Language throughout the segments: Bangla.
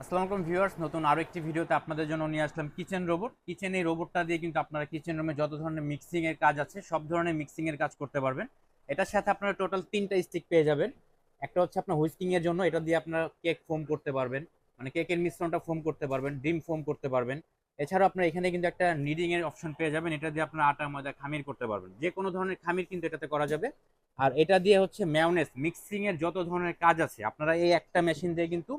আসসালামু আলাইকুম ভিউয়ার্স, নতুন আরও একটি ভিডিওতে আপনাদের জন্য নিয়ে আসলাম কিচেন রোবট। কিচেন এই রোবটটা দিয়ে কিন্তু আপনারা কিচেন রুমে যত ধরনের মিক্সিংয়ের কাজ আছে, সব ধরনের মিক্সিংয়ের কাজ করতে পারবেন। এটার সাথে আপনারা টোটাল তিনটা স্টিক পেয়ে যাবেন। একটা হচ্ছে আপনার হুইস্কিং এর জন্য, এটা দিয়ে আপনারা কেক ফোম করতে পারবেন। মানে কেকের মিশ্রণটা ফোম করতে পারবেন, ডিম ফোম করতে পারবেন। এছাড়াও আপনারা এখানে কিন্তু একটা নিডিংয়ের অপশন পেয়ে যাবেন, এটা দিয়ে আপনারা আটা, ময়দা, খামির করতে পারবেন। যে কোনো ধরনের খামির কিন্তু এটাতে করা যাবে। আর এটা দিয়ে হচ্ছে ম্যাওনেস মিক্সিংয়ের যত ধরনের কাজ আছে, আপনারা এই একটা মেশিন দিয়ে কিন্তু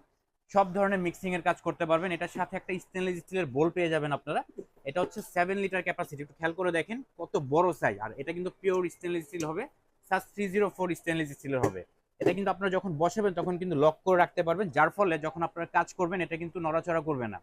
সব ধরনের মিক্সিং এর কাজ করতে পারবেন। এটার সাথে একটা স্টেনলেস স্টিলের বোল পেয়ে যাবেন আপনারা। এটা হচ্ছে সেভেন লিটার ক্যাপাসিটি একটু খেয়াল করে দেখেন কত বড় সাইজ আর এটা কিন্তু পিওর স্টেনলেস স্টিল হবে। সাস থ্রি জিরো ফোর স্টেনলেস স্টিলের হবে। এটা কিন্তু আপনারা যখন বসাবেন, তখন কিন্তু লক করে রাখতে পারবেন। যার ফলে যখন আপনারা কাজ করবেন, এটা কিন্তু নড়াচড়া করবে না।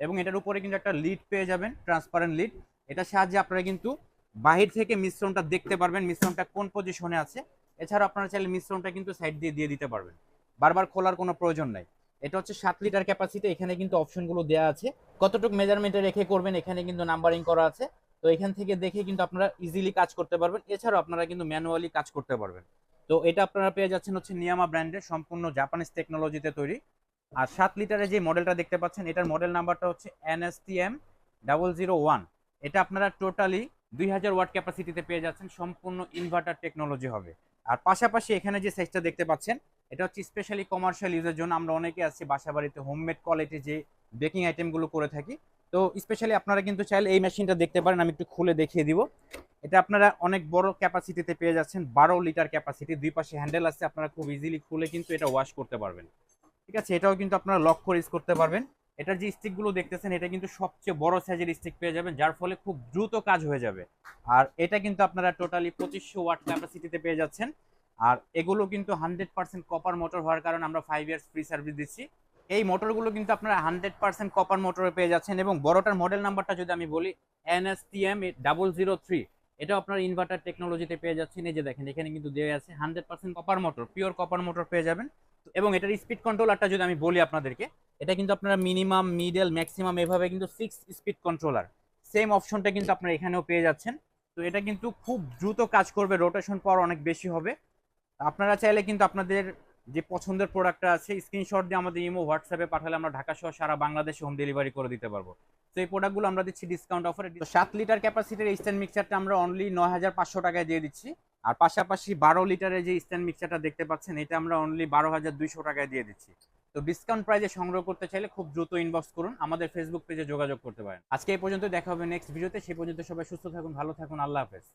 এবং এটার উপরে কিন্তু একটা লিড পেয়ে যাবেন ট্রান্সপারেন্ট লিড এটার সাহায্যে আপনারা কিন্তু বাহির থেকে মিশ্রণটা দেখতে পারবেন, মিশ্রণটা কোন পজিশনে আছে। এছাড়া আপনারা চাইলে মিশ্রণটা কিন্তু সাইড দিয়ে দিয়ে দিতে পারবেন। বারবার খোলার কোনো প্রয়োজন নাই। এটা হচ্ছে সাত লিটার ক্যাপাসিটি এখানে কিন্তু অপশনগুলো দেওয়া আছে। কতটুকু মেজারমেন্টে রেখে করবেন, এখানে কিন্তু নাম্বারিং করা আছে। তো এখান থেকে দেখে কিন্তু আপনারা ইজিলি কাজ করতে পারবেন। এছাড়াও আপনারা কিন্তু ম্যানুয়ালি কাজ করতে পারবেন। তো এটা আপনারা পেয়ে যাচ্ছেন হচ্ছে নিয়ামা ব্র্যান্ডের সম্পূর্ণ জাপানিজ টেকনোলজিতে তৈরি। আর সাত লিটারের যে মডেলটা দেখতে পাচ্ছেন, এটার মডেল নাম্বারটা হচ্ছে এনএসটিএম ডাবল জিরো ওয়ান এটা আপনারা টোটালি দুই হাজার ওয়াট ক্যাপাসিটিতে পেয়ে যাচ্ছেন, সম্পূর্ণ ইনভার্টার টেকনোলজি হবে। আর পাশাপাশি এখানে যে সাইজটা দেখতে পাচ্ছেন, এটা হচ্ছে স্পেশালি কমার্শিয়াল ইউজের জন্য আমরা অনেকে আছি বাসা বাড়িতে হোমমেড কোয়ালিটি যে বেকিং আইটেমগুলো করে থাকি। তো স্পেশালি আপনারা কিন্তু চাইলে এই মেশিনটা দেখতে পারেন, আমি একটু খুলে দেখিয়ে দিব। এটা আপনারা অনেক বড় ক্যাপাসিটিতে পেয়ে যাচ্ছেন, বারো লিটার ক্যাপাসিটি দুই পাশে হ্যান্ডেল আছে, আপনারা খুব ইজিলি খুলে কিন্তু এটা ওয়াশ করতে পারবেন। ঠিক আছে, এটাও কিন্তু আপনারা লক করে ইউজ করতে পারবেন। এটার যে স্টিকগুলো দেখতেছেন, এটা কিন্তু সবচেয়ে বড় সাইজের স্টিক পেয়ে যাবেন, যার ফলে খুব দ্রুত কাজ হয়ে যাবে। আর এটা কিন্তু আপনারা টোটালি পঁচিশশো ওয়াট ক্যাপাসিটিতে পেয়ে যাচ্ছেন। আর এগুলো কিন্তু হান্ড্রেড পার্সেন্ট কপার মোটর হওয়ার কারণে আমরা ফাইভ ইয়ার্স ফ্রি সার্ভিস দিচ্ছি। এই মোটরগুলো কিন্তু আপনারা হান্ড্রেড পার্সেন্ট কপার মোটরে পেয়ে যাচ্ছেন এবং বড়টার মডেল নাম্বারটা যদি আমি বলি এনএসটিএম ডাবল জিরো থ্রি এটা আপনার ইনভার্টার টেকনোলজিতে পেয়ে যাচ্ছেন। এই যে দেখেন, এখানে কিন্তু দেওয়া আছে hundred percent copper motor pure copper motor পেয়ে যাবেন। এবং এটার স্পিড কন্ট্রোলারটা যদি আমি বলি আপনাদেরকে এটা কিন্তু আপনারা মিনিমাম মিডল ম্যাক্সিমাম এভাবে কিন্তু সিক্স স্পিড কন্ট্রোলার সেম অপশনটা কিন্তু আপনারা এখানেও পেয়ে যাচ্ছেন। তো এটা কিন্তু খুব দ্রুত কাজ করবে রোটেশন পাওয়ার অনেক বেশি হবে। আপনারা চাইলে কিন্তু আপনাদের যে পছন্দের প্রোডাক্টটা আছে স্ক্রিনশট দিয়ে আমাদের ইমো হোয়াটসঅ্যাপে পাঠালে আমরা ঢাকা সহ সারা বাংলাদেশে হোম ডেলিভারি করে দিতে পারব। তো এই প্রোডাক্টগুলো আমরা দিচ্ছি ডিসকাউন্ট অফারে সাত লিটার ক্যাপাসিটির স্ট্যান্ড মিক্সারটা আমরা অনলি নয় হাজার পাঁচশো টাকায় দিয়ে দিচ্ছি। আর পাশাপাশি বারো লিটারের যে স্ট্যান্ড মিক্সারটা দেখতে পাচ্ছেন, এটা আমরা অনলি বারো হাজার দুইশো টাকায় দিয়ে দিচ্ছি। তো ডিসকাউন্ট প্রাইজে সংগ্রহ করতে চাইলে খুব দ্রুত ইনবক্স করুন, আমাদের ফেসবুক পেজে যোগাযোগ করতে পারেন। আজকে এই পর্যন্ত দেখা হবে নেক্সট ভিডিওতে সেই পর্যন্ত সবাই সুস্থ থাকুন, ভালো থাকুন, আল্লাহ হাফেজ।